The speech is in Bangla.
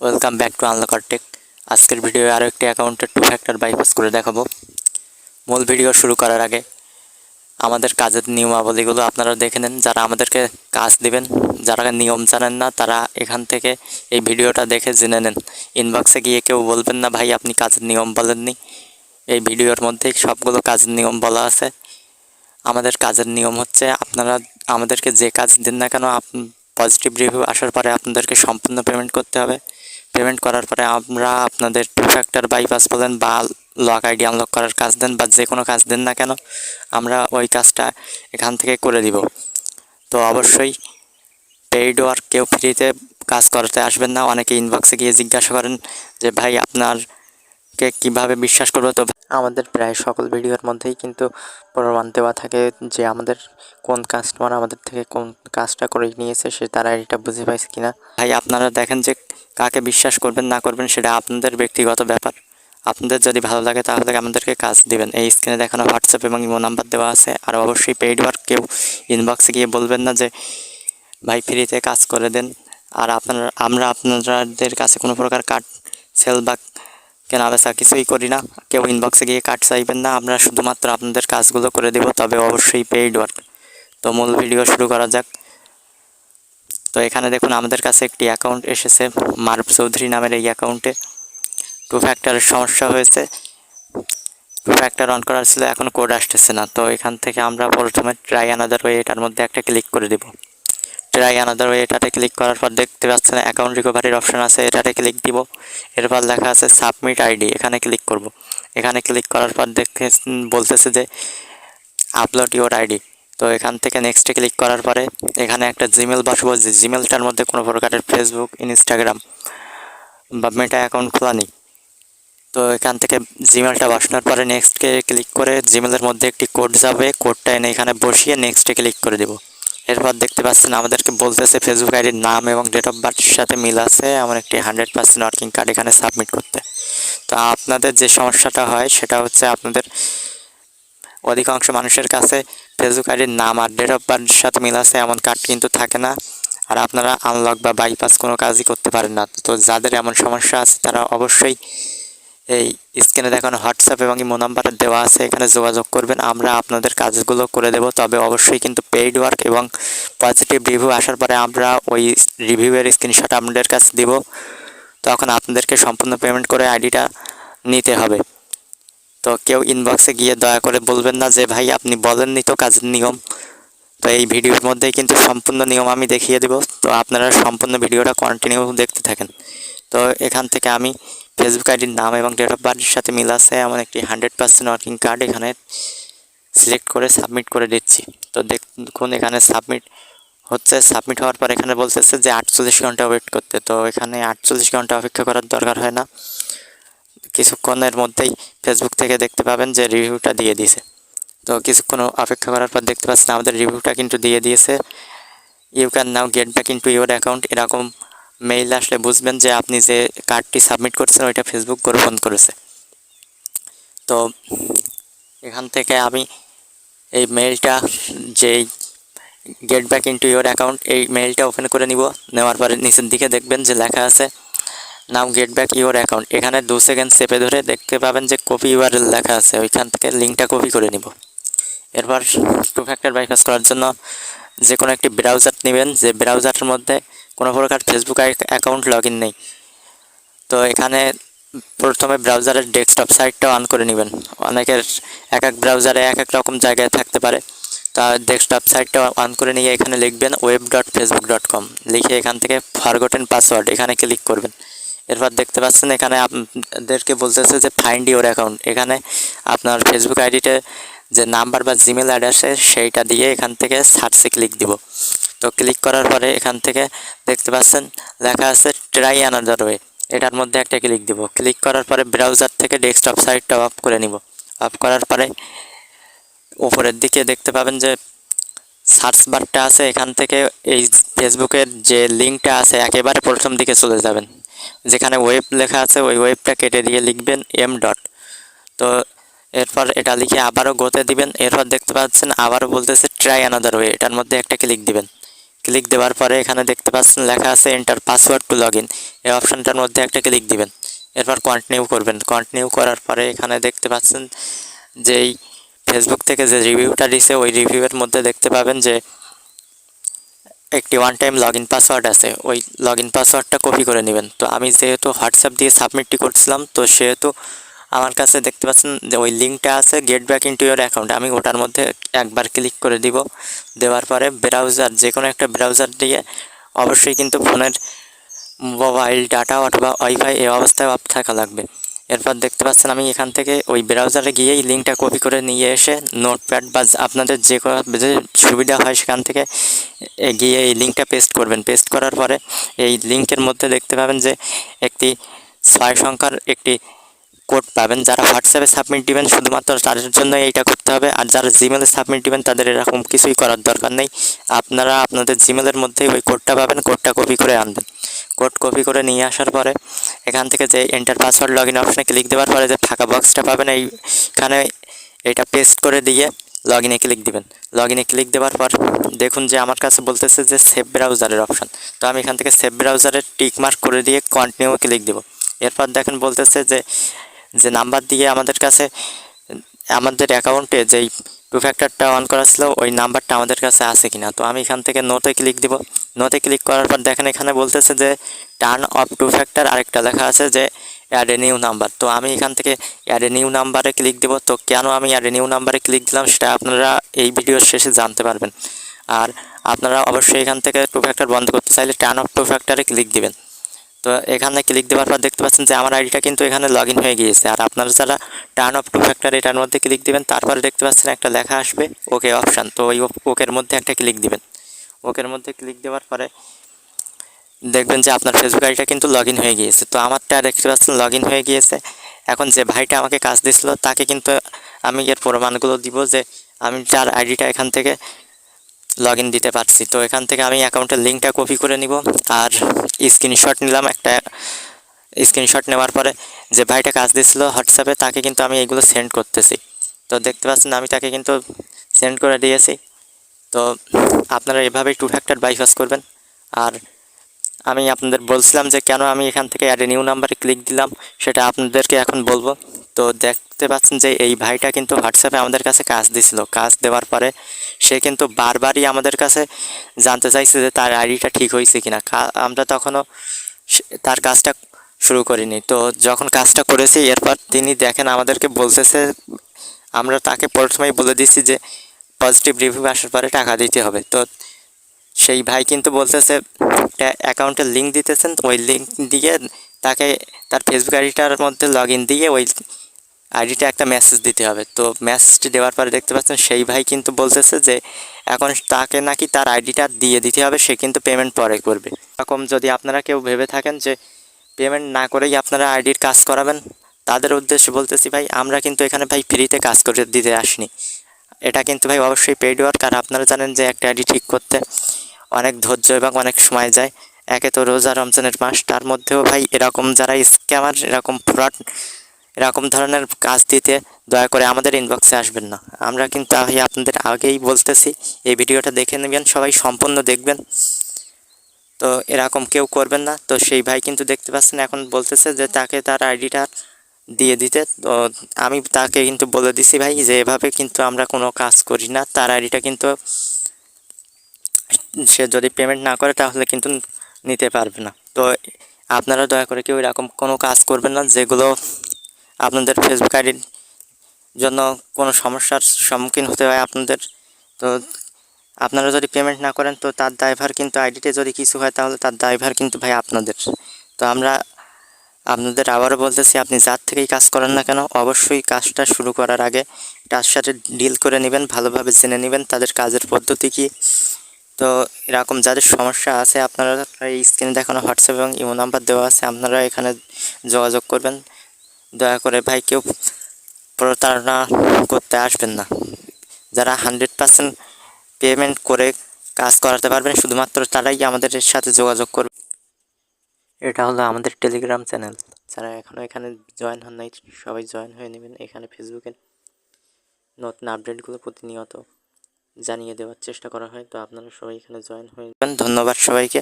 Welcome back to Unlocker Tech আজকের ভিডিও আরও একটি অ্যাকাউন্টের টু ফ্যাক্টর বাইপাস করে দেখাবো। মূল ভিডিও শুরু করার আগে, আমাদের কাজের নিয়মাবলীগুলো আপনারা দেখে নেন। যারা আমাদেরকে কাজ দিবেন, যারা নিয়ম জানেন না, তারা এখান থেকে এই ভিডিওটা দেখে জেনে নেন। ইনবক্সে গিয়ে কেউ বলবেন না, ভাই, আপনি কাজের নিয়ম বলেননি। এই ভিডিওর মধ্যেই সবগুলো কাজের নিয়ম বলা আছে। আমাদের কাজের নিয়ম হচ্ছে, আপনারা, আমাদেরকে যে কাজ দিন না কেন পজিটিভ রিভিউ আসার পরে আপনাদেরকে সম্পূর্ণ পেমেন্ট করতে হবে। পেমেন্ট করার পরে আমরা আপনাদের টু ফ্যাক্টর বাইপাস বলেন বা লক আইডি আনলক করার কাজ দেন বা যে কোনো কাজ দেন না কেন, আমরা ওই কাজটা এখান থেকে করে দিব। তো অবশ্যই পেইড ওয়ার্ক কেউ ফ্রিতে কাজ করতে আসবেন না। অনেকে ইনবক্সে গিয়ে জিজ্ঞাসা করেন যে, ভাই আপনার কে কীভাবে বিশ্বাস করব? তো আমাদের প্রায় সকল ভিডিওর মধ্যেই কিন্তু প্রমাণ দেওয়া থাকে যে আমাদের কোন কাস্টমার আমাদের থেকে কোন কাজটা করে নিয়েছে, সে তারা এটা বুঝে পাইছে কিনা। ভাই, আপনারা দেখেন যে কাকে বিশ্বাস করবেন, না করবেন, সেটা আপনাদের ব্যক্তিগত ব্যাপার। আপনাদের যদি ভালো লাগে তাহলে আমাদেরকে কাজ দিবেন। এই স্ক্রিনে দেখানো হোয়াটসঅ্যাপ এবং ইমো নাম্বার দেওয়া আছে। আর অবশ্যই পেইড ওয়ার্ক কেউ ইনবক্সে গিয়ে বলবেন না যে, ভাই ফ্রিতে কাজ করে দেন। আর আপনার, আমরা আপনাদের কাছে কোনো প্রকার কার্ড সেল বা কেনা বেচা কিছুই করি না। কেউ ইনবক্সে গিয়ে কার্ড চাইবেন না। আমরা শুধুমাত্র আপনাদের কাজগুলো করে দেব। তবে অবশ্যই পেইড ওয়ার্ক তো মূল ভিডিও শুরু করা যাক। তো এখানে দেখুন আমাদের কাছে একটি অ্যাকাউন্ট এসেছে, মারুফ চৌধুরী নামের এই অ্যাকাউন্টে টু ফ্যাক্টরের সমস্যা হয়েছে। টু ফ্যাক্টর অন করার ছিল, এখন কোড আসতেছে না। তো এখান থেকে আমরা প্রথমে ট্রাই আনাদার ওয়ে এটার মধ্যে একটা ক্লিক করে দেব। ট্রাই আনাদার ওয়ে এটাতে ক্লিক করার পর দেখতে পাচ্ছেন অ্যাকাউন্ট রিকভারির অপশন আছে, এটাতে ক্লিক দিব। এরপর লেখা আছে সাবমিট আইডি এখানে ক্লিক করব। এখানে ক্লিক করার পর দেখে বলতেছে যে আপলোড ইওর আইডি তো এখান থেকে নেক্সটে ক্লিক করার পরে এখানে একটা জিমেল বসবো যে জিমেলটার মধ্যে কোনো প্রকারের ফেসবুক ইনস্টাগ্রাম বা মেটা অ্যাকাউন্ট খোলা নেই। তো এখান থেকে জিমেলটা বসানোর পরে নেক্সটকে ক্লিক করে জিমেলের মধ্যে একটি কোড যাবে। কোডটা এনে এখানে বসিয়ে নেক্সটে ক্লিক করে দেবো। এরপর দেখতে পাচ্ছেন আমাদেরকে বলতেছে ফেসবুক আইডির নাম এবং ডেট অফ বার্থের সাথে মিল আছে। এমন একটি হান্ড্রেড পার্সেন্ট ওয়ার্কিং কার্ড এখানে সাবমিট করতে। তো আপনাদের যে সমস্যাটা হয় সেটা হচ্ছে আপনাদের অধিকাংশ মানুষের কাছে ফেসবুক আইডির নাম আর ডেট অফ বার্থের সাথে মিল আছে, এমন কার্ড কিন্তু থাকে না। আর আপনারা আনলক বা বাইপাস কোনো কাজই করতে পারেন না। তো যাদের এমন সমস্যা আছে, তারা অবশ্যই এই স্ক্রিনে দেখানো হোয়াটসঅ্যাপ এবং ইমো নাম্বার দেওয়া আছে, এখানে যোগাযোগ করবেন। আমরা আপনাদের কাজগুলো করে দেব, তবে অবশ্যই কিন্তু পেইড ওয়ার্ক এবং পজিটিভ রিভিউ আসার পরে আমরা ওই রিভিউয়ের স্ক্রিনশট আপনাদের কাছে দিব। তখন আপনাদেরকে সম্পূর্ণ পেমেন্ট করে আইডিটা নিতে হবে। তো কেউ ইনবক্সে গিয়ে দয়া করে বলবেন না যে, ভাই, আপনি বলেননি তো কাজের নিয়ম। তো এই ভিডিওর মধ্যেই কিন্তু সম্পূর্ণ নিয়ম আমি দেখিয়ে দেব। তো আপনারা সম্পূর্ণ ভিডিওটা কন্টিনিউ দেখতে থাকেন। তো এখান থেকে আমি ফেসবুক আইডির নাম এবং ডেট অফ বার্থের সাথে মিল আছে। এমন একটি হান্ড্রেড পার্সেন্ট ওয়ার্কিং কার্ড এখানে সিলেক্ট করে সাবমিট করে দিচ্ছি। তো দেখুন, এখানে সাবমিট হচ্ছে। সাবমিট হওয়ার পর এখানে বলতেছে যে, আটচল্লিশ ঘণ্টা ওয়েট করতে। তো এখানে আটচল্লিশ ঘণ্টা অপেক্ষা করার দরকার হয় না। কিছুক্ষণের মধ্যেই ফেসবুক থেকে দেখতে পাবেন যে রিভিউটা দিয়ে দিয়েছে। তো কিছুক্ষণ অপেক্ষা করার পর দেখতে পাচ্ছেন আমাদের রিভিউটা কিন্তু দিয়ে দিয়েছে। You can now get back into your account এরকম মেইল আসলে বুঝবেন যে আপনি যে কার্ডটি সাবমিট করছেন, ওইটা ফেসবুক গ্রহণ করেছে। তো এখান থেকে আমি এই মেইলটা যেই get back into your account এই মেইলটা ওপেন করে নিব। নেওয়ার পরে নিচের দিকে দেখবেন যে লেখা আছে now get back your account এখানে দু সেকেন্ড চেপে ধরে দেখতে পাবেন যে কপি ইউআরএল লেখা আছে। ওইখান থেকে লিঙ্কটা কপি করে নিব। এরপর টু ফ্যাক্টর বাইপাস করার জন্য যে কোনো একটি ব্রাউজার নেবেন। যে ব্রাউজারের মধ্যে কোনো প্রকার ফেসবুক অ্যাকাউন্ট লগ ইন নেই। তো এখানে প্রথমে ব্রাউজারের ডেস্কটপ সাইটটা অন করে নেবেন। অনেকের এক এক ব্রাউজারে এক এক রকম জায়গায় থাকতে পারে। তা ডেস্কটপ সাইটটা অন করে নিয়ে এখানে লিখবেন web dot Facebook dot com লিখে এখান থেকে ফরগটেন পাসওয়ার্ড এখানে ক্লিক করবেন। এরপর দেখতে পাচ্ছেন এখানে আপনাদেরকে বলতেছে যে ফাইন্ড ইউর অ্যাকাউন্ট এখানে আপনার ফেসবুক আইডিতে যে নাম্বার বা জিমেল আছে সেইটা দিয়ে এখান থেকে সার্চে ক্লিক দিব। তো ক্লিক করার পরে এখান থেকে দেখতে পাচ্ছেন, লেখা আছে ট্রাই অ্যানাদার ওয়ে এটার মধ্যে একটা ক্লিক দিব। ক্লিক করার পরে ব্রাউজার থেকে ডেস্কটপ সাইটটা অফ করে নিব। অফ করার পরে উপরের দিকে দেখতে পাবেন যে সার্চ বারটা আছে এখান থেকে এই ফেসবুকের যে লিঙ্কটা আছে, একেবারে প্রথম দিকে চলে যাবেন। যেখানে ওয়েব লেখা আছে, ওই ওয়েবটা কেটে দিয়ে লিখবেন এম ডট তো এরপর এটা লিখে আবারও গোতে দিবেন। এরপর দেখতে পাচ্ছেন আবারও বলতেছে ট্রাই অ্যানাদার ওয়ে এটার মধ্যে একটা ক্লিক দিবেন। ক্লিক দেওয়ার পরে এখানে দেখতে পাচ্ছেন লেখা আছে enter password to log in এই অপশানটার মধ্যে একটা ক্লিক দিবেন। এরপর কন্টিনিউ করবেন। কন্টিনিউ করার পরে এখানে দেখতে পাচ্ছেন যে এই ফেসবুক থেকে যে রিভিউটা দিছে, ওই রিভিউয়ের মধ্যে দেখতে পাবেন যে একটি one time log in password আছে। ওই লগ ইন পাসওয়ার্ডটা কপি করে নেবেন। তো আমি যেহেতু হোয়াটসঅ্যাপ দিয়ে সাবমিটটি করছিলাম, তো সেহেতু আমার কাছে দেখতে পাচ্ছেন যে ওই লিঙ্কটা আছে get back into your account আমি ওটার মধ্যে একবার ক্লিক করে দিব। দেওয়ার পরে ব্রাউজার যে কোনো একটা ব্রাউজার দিয়ে অবশ্যই কিন্তু ফোনের মোবাইল ডাটা অথবা ওয়াইফাই এই অবস্থায় থাকা লাগবে। এরপর দেখতে পাচ্ছেন আমি এখান থেকে ওই ব্রাউজারে গিয়েই লিঙ্কটা কপি করে নিয়ে এসে নোটপ্যাড বা আপনাদের যে কোনো যে সুবিধা হয় সেখান থেকে গিয়ে এই লিঙ্কটা পেস্ট করবেন। পেস্ট করার পরে এই লিঙ্কের মধ্যে দেখতে পাবেন যে একটি ছয় সংখ্যার একটি কোড পাবেন। যারা হোয়াটসঅ্যাপে সাবমিট দিবেন, শুধুমাত্র তাদের জন্য এইটা করতে হবে। আর যারা জিমেলে সাবমিট দিবেন, তাদের এরকম কিছুই করার দরকার নেই। আপনারা আপনাদের জিমেলের মধ্যেই ওই কোডটা পাবেন। কোডটা কপি করে আনবেন। কোড কপি করে নিয়ে আসার পরে এখান থেকে যে এন্টার পাসওয়ার্ড লগ ইন অপশানে ক্লিক দেওয়ার পরে যে ফাঁকা বক্সটা পাবেন, এইখানে এটা পেস্ট করে দিয়ে লগ ইনে ক্লিক দিবেন। লগ ইনে ক্লিক দেওয়ার পর দেখুন যে আমার কাছে বলতেছে যে সেভ ব্রাউজারের অপশান তো আমি এখান থেকে সেভ ব্রাউজারের টিক মার্ক করে দিয়ে কন্টিনিউ ক্লিক দেবো। এরপর দেখেন বলতেছে যে যে নাম্বার দিয়ে আমাদের কাছে আমাদের অ্যাকাউন্টে যেই টু ফ্যাক্টরটা অন করা ছিল, ওই নাম্বারটা আমাদের কাছে আছে কিনা? তো আমি এখান থেকে নোতে ক্লিক দিব। নোতে ক্লিক করার পর দেখেন এখানে বলতেছে যে টার্ন অফ টু ফ্যাক্টর আরেকটা লেখা আছে যে অ্যাড এ নিউ নাম্বার তো আমি এখান থেকে অ্যাড এ নিউ নাম্বারে ক্লিক দেবো। তো কেন আমি অ্যাড এ নিউ নাম্বারে ক্লিক দিলাম, সেটা আপনারা এই ভিডিওর শেষে জানতে পারবেন। আর আপনারা অবশ্যই এখান থেকে টু ফ্যাক্টর বন্ধ করতে চাইলে টার্ন অফ টু ফ্যাক্টরে ক্লিক দিবেন। তো এখানে ক্লিক দেওয়ার পর দেখতে পাচ্ছেন যে আমার আইডিটা কিন্তু এখানে লগ হয়ে গিয়েছে। আর আপনারা যারা টার্ন অফ টু ফ্যাক্টর এটার মধ্যে ক্লিক দিবেন, তারপরে দেখতে পাচ্ছেন একটা লেখা আসবে ওকে অপশান তো ওই ওকের মধ্যে একটা ক্লিক দিবেন। ওকের মধ্যে ক্লিক দেওয়ার পরে দেখবেন যে আপনার ফেসবুক আইডিটা কিন্তু লগ হয়ে গিয়েছে। তো আমারটা দেখতে পাচ্ছেন লগ হয়ে গিয়েছে। এখন যে ভাইটা আমাকে কাজ দিছিল তাকে কিন্তু আমি এর প্রমাণগুলো দিব যে আমি যার আইডিটা এখান থেকে লগ ইন দিতে পারছি। তো এখান থেকে আমি অ্যাকাউন্টের লিঙ্কটা কপি করে নিব আর স্ক্রিনশট নিলাম একটা স্ক্রিনশট নেওয়ার পরে যে ভাইটা কাজ দিয়েছিল হোয়াটসঅ্যাপে তাকে কিন্তু আমি এগুলো সেন্ড করতেছি। তো দেখতে পাচ্ছেন আমি তাকে কিন্তু সেন্ড করে দিয়েছি। তো আপনারা এভাবেই টু ফ্যাক্টর বাইপাস করবেন। আর আমি আপনাদের বলছিলাম যে কেন আমি এখান থেকে অ্যাড নিউ নাম্বারে ক্লিক দিলাম, সেটা আপনাদেরকে এখন বলব। তো দেখতে পাচ্ছেন যে এই ভাইটা কিন্তু হোয়াটসঅ্যাপে আমাদের কাছে কাজ দিছিল। কাজ দেওয়ার পরে সে কিন্তু বারবারই আমাদের কাছে জানতে চাইছে যে তার আইডিটা ঠিক হয়েছে কিনা। আমরা তখনও তার কাজটা শুরু করিনি। তো যখন কাজটা করেছি, এরপর তিনি দেখেন আমাদেরকে বলতেছে, আমরা তাকে প্রথমেই বলে দিচ্ছি যে পজিটিভ রিভিউ আসার পরে টাকা দিতে হবে। তো সেই ভাই কিন্তু বলতেছে অ্যাকাউন্টের লিঙ্ক দিতেছেন, ওই লিঙ্ক দিয়ে তাকে, তার ফেসবুক আইডিটার মধ্যে লগ ইন দিয়ে ওই আইডিটা একটা মেসেজ দিতে হবে। তো মেসেজটি দেওয়ার পরে দেখতে পাচ্ছেন, সেই ভাই কিন্তু বলতেছে যে, এখন তাকে নাকি তার আইডিটা দিয়ে দিতে হবে, সে কিন্তু পেমেন্ট পরে করবে। এরকম যদি আপনারা কেউ ভেবে থাকেন যে পেমেন্ট না করেই আপনারা আইডির কাজ করাবেন, তাদের উদ্দেশ্যে বলতেছি ভাই, আমরা কিন্তু এখানে ভাই ফ্রিতে কাজ করে দিতে আসিনি। এটা কিন্তু ভাই অবশ্যই পেইড ওয়ার্ক আর আপনারা জানেন যে একটা আইডি ঠিক করতে অনেক ধৈর্য এবং অনেক সময় যায়। একে তো রোজা রমজানের মাস, তার মধ্যেও ভাই এরকম যারা স্ক্যামার এরকম ফ্রড এরকম ধরনের কাজ দিতে দয়া করে আমাদের ইনবক্সে আসবেন না। আমরা কিন্তু ভাই আপনাদের আগেই বলতেছি, এই ভিডিওটা দেখে নেবেন, সবাই সম্পূর্ণ দেখবেন। তো এরকম কেউ করবেন না। তো সেই ভাই কিন্তু দেখতে পাচ্ছেন, এখন বলতেছে যে তাকে তার আইডিটা দিয়ে দিতে। তো আমি তাকে কিন্তু বলে দিছি ভাই যে এভাবে কিন্তু আমরা কোনো কাজ করি না। তার আইডিটা কিন্তু সে যদি পেমেন্ট না করে তাহলে কিন্তু নিতে পারবে না। তো আপনারা দয়া করে কেউ এরকম কোনো কাজ করবেন না, যেগুলো আপনাদের ফেসবুক আইডির জন্য কোনো সমস্যার সম্মুখীন হতে হয় আপনাদের। তো আপনারা যদি পেমেন্ট না করেন, তো তার ড্রাইভার কিন্তু আইডিতে যদি কিছু হয়, তাহলে তার ড্রাইভার কিন্তু ভাই আপনাদের। তো আমরা আপনাদের আবারও বলতেছি, আপনি যার থেকেই কাজ করেন না কেন, অবশ্যই কাজটা শুরু করার আগে তার সাথে ডিল করে নেবেন, ভালোভাবে জেনে নেবেন তাদের কাজের পদ্ধতি কী। তো এরকম যাদের সমস্যা আছে, আপনারা এই স্ক্রিনে দেখানো হোয়াটসঅ্যাপ এবং ইমো নাম্বার দেওয়া আছে, আপনারা এখানে যোগাযোগ করবেন। দয়া করে ভাই কেউ প্রতারণা করতে আসবেন না। যারা হান্ড্রেড পার্সেন্ট পেমেন্ট করে কাজ করাতে পারবেন শুধুমাত্র তারাই আমাদের সাথে যোগাযোগ করবে। এটা হলো আমাদের টেলিগ্রাম চ্যানেল যারা এখনও এখানে জয়েন হন নাই সবাই জয়েন হয়ে নেবেন। এখানে ফেসবুকে নতুন আপডেটগুলো প্রতিনিয়ত জানিয়ে দেওয়ার চেষ্টা করা হয়। তো আপনারা সবাই এখানে জয়েন হয়ে যাবেন ধন্যবাদ সবাইকে।